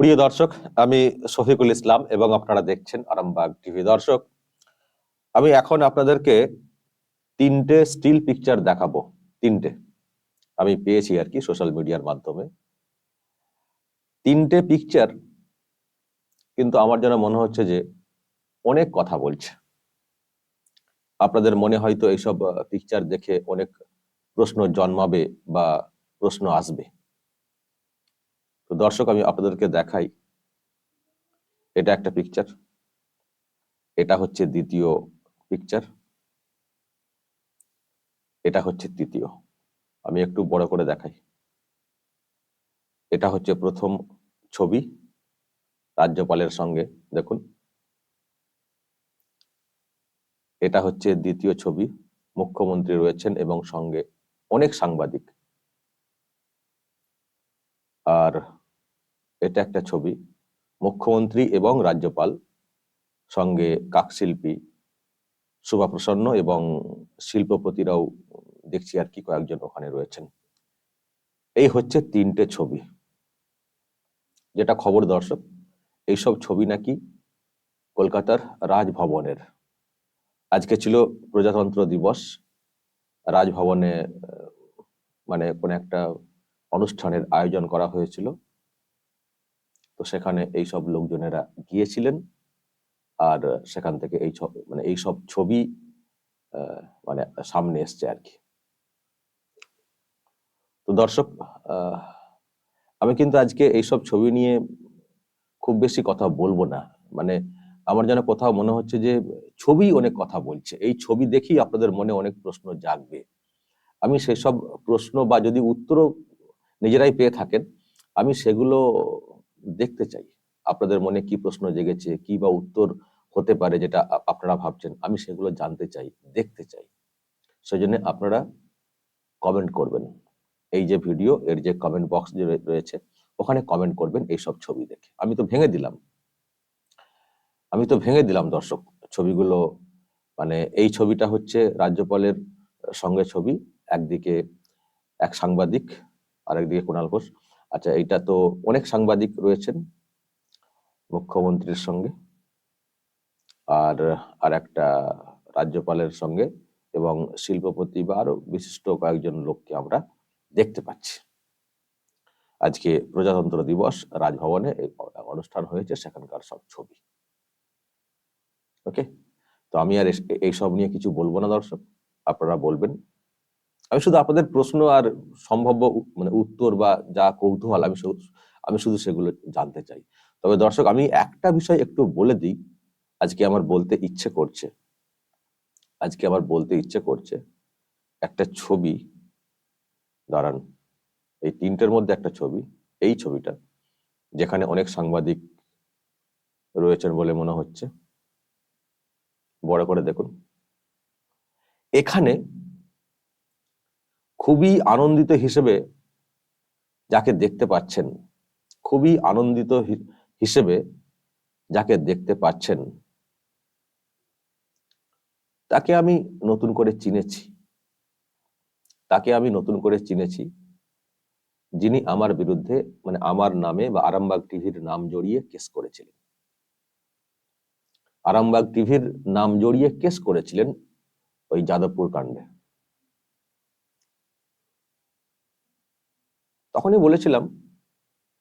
প্রিয় দর্শক, আমি শফিকুল ইসলাম এবং আপনারা দেখছেন আরামবাগ টিভি। দর্শক, আমি এখন আপনাদেরকে তিনটে স্টিল পিকচার দেখাবো। তিনটে। আমি পেয়েছি আর কি সোশ্যাল মিডিয়ার মাধ্যমে। তিনটে পিকচার কিন্তু আমার যেন মনে হচ্ছে যে অনেক কথা বলছে। আপনাদের মনে হয়তো এইসব পিকচার দেখে অনেক প্রশ্ন জন্মাবে বা প্রশ্ন আসবে। তো দর্শক, আমি আপনাদেরকে দেখাই। এটা একটা পিকচার এটা হচ্ছে দ্বিতীয় পিকচার এটা হচ্ছে তৃতীয়। আমি একটু বড় করে দেখাই। এটা হচ্ছে প্রথম ছবি রাজ্যপালের সঙ্গে, দেখুন। এটা হচ্ছে দ্বিতীয় ছবি। মুখ্যমন্ত্রী রয়েছেন এবং সঙ্গে অনেক সাংবাদিক। আর এটা একটা ছবি। মুখ্যমন্ত্রী এবং রাজ্যপাল, সঙ্গে কাকশিল্পী শোভা প্রসন্ন এবং শিল্পপতিরাও দেখছি আর কি কয়েকজন ওখানে রয়েছেন। এই হচ্ছে তিনটে ছবি। যেটা খবর দর্শক, এইসব ছবি নাকি কলকাতার রাজভবনের। আজকে ছিল প্রজাতন্ত্র দিবস। রাজভবনে মানে কোন একটা অনুষ্ঠানের আয়োজন করা হয়েছিল। তো সেখানে এই সব লোকজনেরা গিয়েছিলেন। আর সেখান থেকে এই সব মানে এই সব ছবি মানে সামনে এসছে আর কি। তো দর্শক আমি কিন্তু আজকে এইসব ছবি নিয়ে খুব বেশি কথা বলব না। মানে আমার যেন কোথাও মনে হচ্ছে যে ছবি অনেক কথা বলছে। এই ছবি দেখেই আপনাদের মনে অনেক প্রশ্ন জাগবে। আমি সেসব প্রশ্ন বা যদি উত্তরও নিজেরাই পেয়ে থাকেন, আমি সেগুলো দেখতে চাই। আপনাদের মনে কি প্রশ্ন জেগেছে, কি বা উত্তর হতে পারে যেটা আপনারা ভাবছেন? আমি সেগুলো জানতে চাই, দেখতে চাই। সেই জন্য আপনারা কমেন্ট করবেন। এই যে ভিডিও এর যে কমেন্ট বক্স যে রয়েছে, ওখানে কমেন্ট করবেন এইসব ছবি দেখে। আমি তো ভেঙে দিলাম। আমি তো ভেঙে দিলাম দর্শক ছবিগুলো। মানে এই ছবিটা হচ্ছে রাজ্যপালের সঙ্গে ছবি, একদিকে এক সাংবাদিক আর একদিকে কুণাল ঘোষ। আচ্ছা এটা তো অনেক সাংবাদিক রয়েছেন মুখ্যমন্ত্রীর সঙ্গে আর আর একটা রাজ্যপালের সঙ্গে এবং শিল্পপতি বা আরও বিশিষ্ট কয়েকজন লোককে আমরা দেখতে পাচ্ছি। আজকে প্রজাতন্ত্র দিবস, রাজভবনে অনুষ্ঠান হয়েছে, সেখানকার সব ছবি। ওকে? তো আমি আর এইসব নিয়ে কিছু বলব না দর্শক, আপনারা বলবেন। আমি শুধু আপনাদের প্রশ্ন আর সম্ভাব্য মানে উত্তর বা যা কৌতূহল, আমি আমি শুধু সেগুলো জানতে চাই। তবে দর্শক, আমি একটা বিষয় একটু বলে দিই। আজকে আমার বলতে ইচ্ছে করছে। আজকে আমার বলতে ইচ্ছে করছে, একটা ছবি দাঁড়ান। এই তিনটের মধ্যে একটা ছবি, এই ছবিটা, যেখানে অনেক সাংবাদিক রয়েছেন বলে মনে হচ্ছে। বড় করে দেখুন। এখানে খুবই আনন্দিত হিসেবে যাকে দেখতে পাচ্ছেন, খুবই আনন্দিত হিসেবে যাকে দেখতে পাচ্ছেন, তাকে আমি নতুন করে চিনেছি। তাকে আমি নতুন করে চিনেছি, যিনি আমার বিরুদ্ধে মানে আমার নামে বা আরামবাগ টিভির নাম জড়িয়ে কেস করেছিলেন। আরামবাগ টিভির নাম জড়িয়ে কেস করেছিলেন ওই যাদবপুর কাণ্ডে। তখনই বলেছিলাম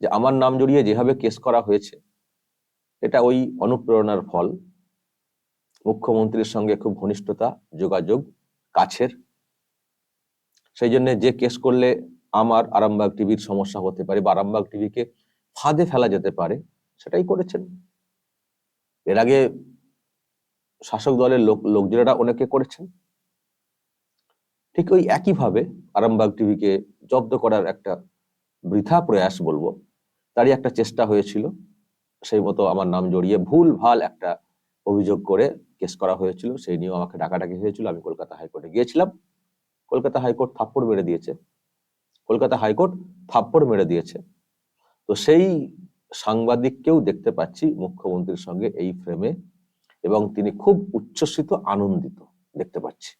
যে আমার নাম জড়িয়ে যেভাবে কেস করা হয়েছে, এটা ওই অনুপ্রেরণার ফল। মুখ্যমন্ত্রীর সঙ্গে খুব ঘনিষ্ঠতা, যোগাযোগ, কাছের। সেই জন্য যে কেস করলে আমার আরামবাগ টিভির সমস্যা হতে পারে বা আরামবাগ টিভিকে ফাঁদে ফেলা যেতে পারে, সেটাই করেছেন। এর আগে শাসক দলের লোক, লোকজনেরা অনেকে করেছেন। ঠিক ওই একইভাবে আরামবাগ টিভিকে জব্দ করার একটা বৃথা প্রয়াস বলব। তারই একটা চেষ্টা হয়েছিল। সেই মতো আমার নাম জড়িয়ে ভুল ভালো একটা অভিযোগ করে কেস করা হয়েছিল। সেই নিয়েও আমাকে ডাকাডাকি হয়েছিল। আমি কলকাতা হাইকোর্টে গিয়েছিলাম। কলকাতা হাইকোর্ট থাপ্পড় মেরে দিয়েছে। কলকাতা হাইকোর্ট থাপ্পড় মেরে দিয়েছে। তো সেই সাংবাদিককেও দেখতে পাচ্ছি মুখ্যমন্ত্রীর সঙ্গে এই ফ্রেমে এবং তিনি খুব উচ্ছ্বসিত, আনন্দিত দেখতে পাচ্ছি।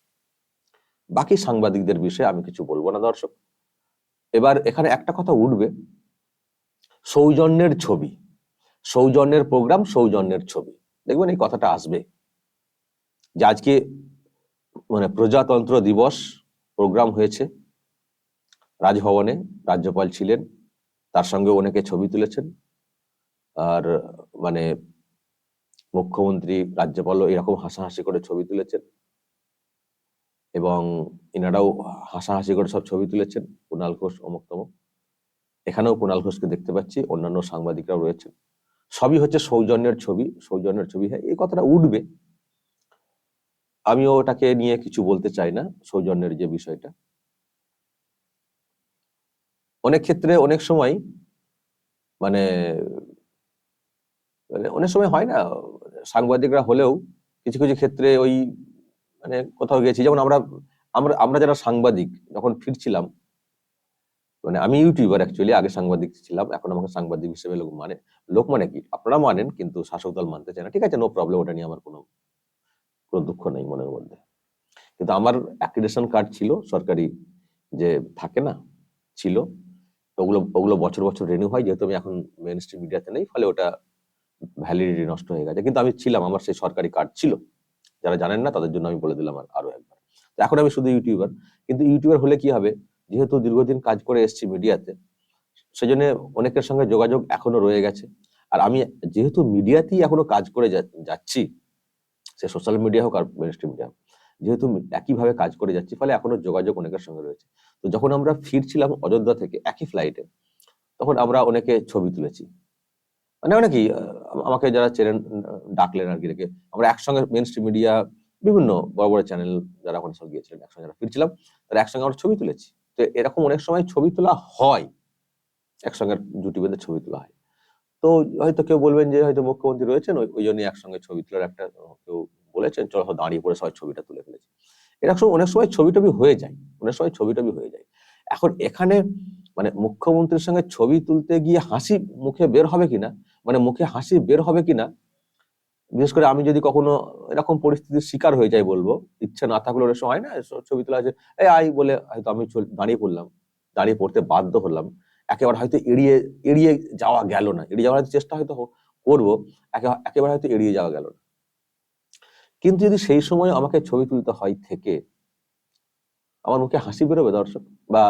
বাকি সাংবাদিকদের বিষয়ে আমি কিছু বলব না দর্শক। এবার এখানে একটা কথা উঠবে। সৌজন্যের ছবি। সৌজন্যের প্রোগ্রাম সৌজন্যের ছবি। দেখবেন এই কথাটা আসবে। যে আজকে মানে প্রজাতন্ত্র দিবস প্রোগ্রাম হয়েছে। রাজভবনে রাজ্যপাল ছিলেন, তার সঙ্গে অনেকে ছবি তুলেছেন। আর মানে মুখ্যমন্ত্রী, রাজ্যপালও এরকম হাসাহাসি করে ছবি তুলেছেন। এবং এনারাও হাসাহাসি করে সব ছবি তুলেছেন কুণাল ঘোষ, অমুক তমুক। এখানেও কুণাল ঘোষকে দেখতে পাচ্ছি, অন্যান্য সাংবাদিকরাও রয়েছেন। সবই হচ্ছে সৌজন্যের ছবি সৌজন্যের ছবি হ্যাঁ এই কথাটা উঠবে। আমিও ওটাকে নিয়ে কিছু বলতে চাই না, সৌজন্যের যে বিষয়টা। অনেক ক্ষেত্রে অনেক সময় মানে মানে অনেক সময় হয় না, সাংবাদিকরা হলেও কিছু কিছু ক্ষেত্রে ওই মানে কোথাও গেছি। যেমন আমরা আমরা আমরা যারা সাংবাদিক, যখন ফিরছিলাম মানে আমি ইউটিউবার অ্যাকচুয়ালি আগে সাংবাদিক ছিলাম, এখন আমাকে সাংবাদিক হিসেবে লোক মানে লোক মানে কি? আপনারা মানেন, কিন্তু শাসক দল মানতে চায় না। ঠিক আছে নো প্রবলেম ওটা নিয়ে আমার কোনো কোনো দুঃখ নেই মনের মধ্যে। কিন্তু আমার অ্যাক্রিডেশন কার্ড ছিল, সরকারি যে থাকে না, ছিল ওগুলো ওগুলো বছর বছর রিনিউ হয়, যেহেতু আমি এখন মেন স্ট্রিম মিডিয়াতে নেই, ফলে ওটা ভ্যালিডিটি নষ্ট হয়ে গেছে। কিন্তু আমি ছিলাম, আমার সেই সরকারি কার্ড ছিল। যারা জানেন না, তাদের জন্য আমি বলে দিলাম আর- একবার। এখন আমি শুধু ইউটিউবার। কিন্তু ইউটিউবার হলে কি হবে? যেহেতু দীর্ঘদিন কাজ করে এসেছি মিডিয়াতে, সেজন্য অনেকের সঙ্গে যোগাযোগ এখনও রয়ে গেছে। আর আমি যেহেতু মিডিয়াতেই এখনও কাজ করে যাচ্ছি, সে সোশ্যাল মিডিয়া হোক আর মেন স্ট্রিম মিডিয়া যেহেতু একইভাবে কাজ করে যাচ্ছি, ফলে এখনও যোগাযোগ অনেকের সঙ্গে রয়েছে। তো যখন আমরা ফিরছিলাম অযোধ্যা থেকে একই ফ্লাইটে তখন আমরা অনেকে ছবি তুলেছি। মানে অনেকেই আহ, আমাকে যারা চেনেন ডাকলেন আর কি রেখে আমরা একসঙ্গে মেন স্ট্রিম মিডিয়া বিভিন্ন বড় বড় চ্যানেল যারা ওখানে সব গিয়েছিলেন একসঙ্গে যারা ফিরছিলাম তারা একসঙ্গে আমরা ছবি তুলেছি। তো এরকম অনেক সময় ছবি তোলা হয় একসঙ্গে জুটি বেঁধে ছবি তোলা হয়। তো হয়তো কেউ বলবেন যে হয়তো মুখ্যমন্ত্রী রয়েছেন ওই ওই জন্যই একসঙ্গে ছবি তোলার একটা কেউ বলেছেন চলো দাঁড়িয়ে পড়ে সবাই ছবিটা তুলে ফেলেছি। এরকম অনেক সময় ছবি টবি হয়ে যায় অনেক সময় ছবি টবি হয়ে যায়। এখন এখানে মানে মুখ্যমন্ত্রীর সঙ্গে ছবি তুলতে গিয়ে হাসি মুখে বের হবে কিনা মানে মুখে হাসি বের হবে কিনা, বিশেষ করে আমি যদি কখনো এরকম পরিস্থিতির শিকার হয়ে যাই বলব, ইচ্ছা না থাকলে সময় হয় না ছবি তোলা আছে এই আই বলে হয়তো আমি দাঁড়িয়ে পড়লাম, দাঁড়িয়ে পড়তে বাধ্য হলাম, একেবারে হয়তো এড়িয়ে এড়িয়ে যাওয়া গেল না, এড়িয়ে যাওয়ার চেষ্টা হয়তো করব, একে- একেবারে হয়তো এড়িয়ে যাওয়া গেল না। কিন্তু যদি সেই সময় আমাকে ছবি তুলতে হয় থেকে, আমার মুখে হাসি বেরোবে দর্শক, বা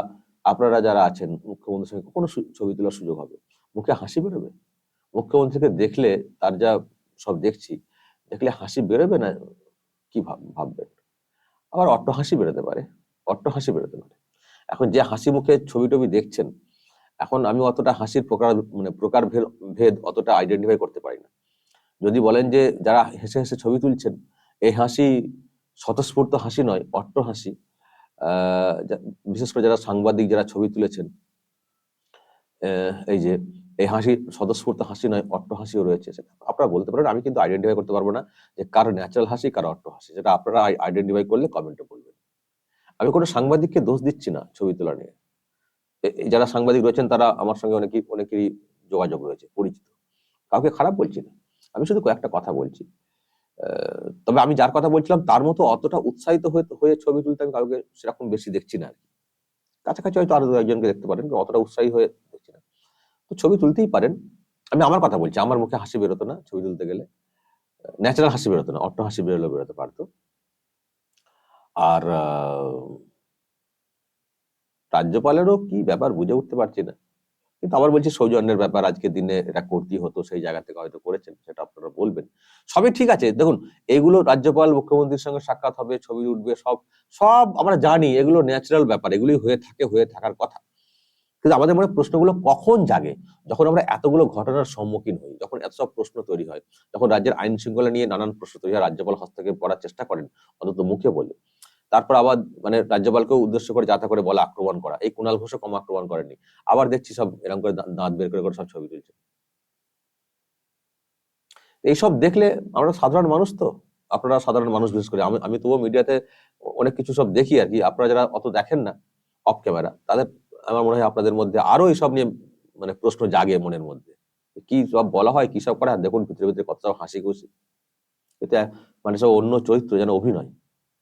আপনারা যারা আছেন, মুখ্যমন্ত্রীর সঙ্গে কোনো ছবি তোলার সুযোগ হবে? মুখে হাসি বেরোবে? মুখ্যমন্ত্রীকে দেখলে, তার যা সব দেখছি, দেখলে হাসি বেরোবে না? কি ভাব, ভাববেন? আবার অট্ট হাসি বেরোতে পারে। অট্ট হাসি বেরোতে পারে। এখন যে হাসি মুখে ছবি টবি দেখছেন, এখন আমি অতটা হাসির প্রকার মানে প্রকার ভেদ- অতটা আইডেন্টিফাই করতে পারি না। যদি বলেন যে, যারা হেসে হেসে ছবি তুলছেন, এই হাসি স্বতঃস্ফূর্ত হাসি নয়, অট্ট হাসি। বিশেষ করে যারা সাংবাদিক, যারা ছবি তুলেছেন এই যে, এই হাসি, স্বতঃস্ফূর্ত হাসি নয়, অট্ট হাসিও রয়েছে আপনারা বলতে পারেন, আমি কিন্তু আইডেন্টিফাই করতে পারব না যে কার ন্যাচারাল হাসি, কার অট্ট হাসি, সেটা আপনারা আইডেন্টিফাই করলে কমেন্টে বলবেন। আমি কোনো সাংবাদিককে দোষ দিচ্ছি না ছবি তোলা নিয়ে। যারা সাংবাদিক রয়েছেন, তারা আমার সঙ্গে অনেকেই অনেকেরই যোগাযোগ রয়েছে, পরিচিত। কাউকে খারাপ বলছি না। আমি শুধু কয়েকটা কথা বলছি। তবে আমি যার কথা বলছিলাম, তার মতো অতটা উৎসাহিত হয়ে ছবি তুলতে আমি কাউকে সেরকম বেশি দেখছি না কাছাকাছি হয়তো আরও দু একজনকে দেখতে পারেন অতটা উৎসাহী হয়ে দেখছি না। তো ছবি তুলতেই পারেন। আমি আমার কথা বলছি, আমার মুখে হাসি বেরোতো না ছবি তুলতে গেলে। ন্যাচারাল হাসি বেরোতো না, অট্ট হাসি বেরোলে বেরোতে পারতো। আর রাজ্যপালেরও কি ব্যাপার বুঝে উঠতে পারছি না। কিন্তু আবার বলছি সৌজন্যের ব্যাপার, আজকের দিনে এটা করতেই হতো, সেই জায়গা থেকে হয়তো করেছেন, সেটা আপনারা বলবেন। সবই ঠিক আছে। দেখুন, এগুলো রাজ্যপাল, মুখ্যমন্ত্রীর সঙ্গে সাক্ষাৎ হবে, ছবি উঠবে, সব সব আমরা জানি, এগুলো ন্যাচারাল ব্যাপার এগুলি হয়ে থাকে, হয়ে থাকার কথা। কিন্তু আমাদের মনে প্রশ্নগুলো কখন জাগে? যখন আমরা এতগুলো ঘটনার সম্মুখীন হই, যখন এত সব প্রশ্ন তৈরি হয়, যখন রাজ্যের আইন শৃঙ্খলা নিয়ে নানান প্রশ্ন তৈরি হয়, রাজ্যপাল হস্তক্ষেপ করার চেষ্টা করেন, অন্তত মুখে বলে। তারপর আবার মানে রাজ্যপালকেও উদ্দেশ্য করে যাতা করে বলা আক্রমণ করা। এই কুণাল ঘোষও কম আক্রমণ করেনি আবার দেখছি সব এরকম করে দাঁত বের করে সব ছবি তুলছে। এইসব দেখলে আমরা সাধারণ মানুষ তো। আপনারা সাধারণ মানুষ বিশেষ করে। আমি আমি তবুও মিডিয়াতে অনেক কিছু সব দেখি আর কি। আপনারা যারা অত দেখেন না অফ ক্যামেরা তাদের আমার মনে হয় আপনাদের মধ্যে আরও এইসব নিয়ে মানে প্রশ্ন জাগে মনের মধ্যে। কি সব বলা হয়, কি সব করা দেখুন ভিতরে ভিতরে কত সব হাসি খুশি। এতে মানে সব অন্য চরিত্র যেন অভিনয়।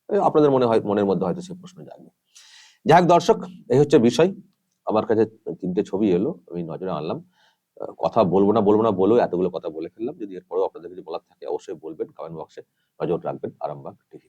আপনাদের মনে হয়, মনের মধ্যে হয়তো সেই প্রশ্ন জাগবে। যাই হোক দর্শক, এই হচ্ছে বিষয়। আমার কাছে তিনটে ছবি এলো, আমি নজরে আনলাম। কথা বলব না বলব না, বলেও এতগুলো কথা বলে ফেললাম। যদি এরপরেও আপনাদের কিছু বলার থাকে, অবশ্যই বলবেন কমেন্ট বক্সে নজর রাখবেন, আরামবাগ টিভি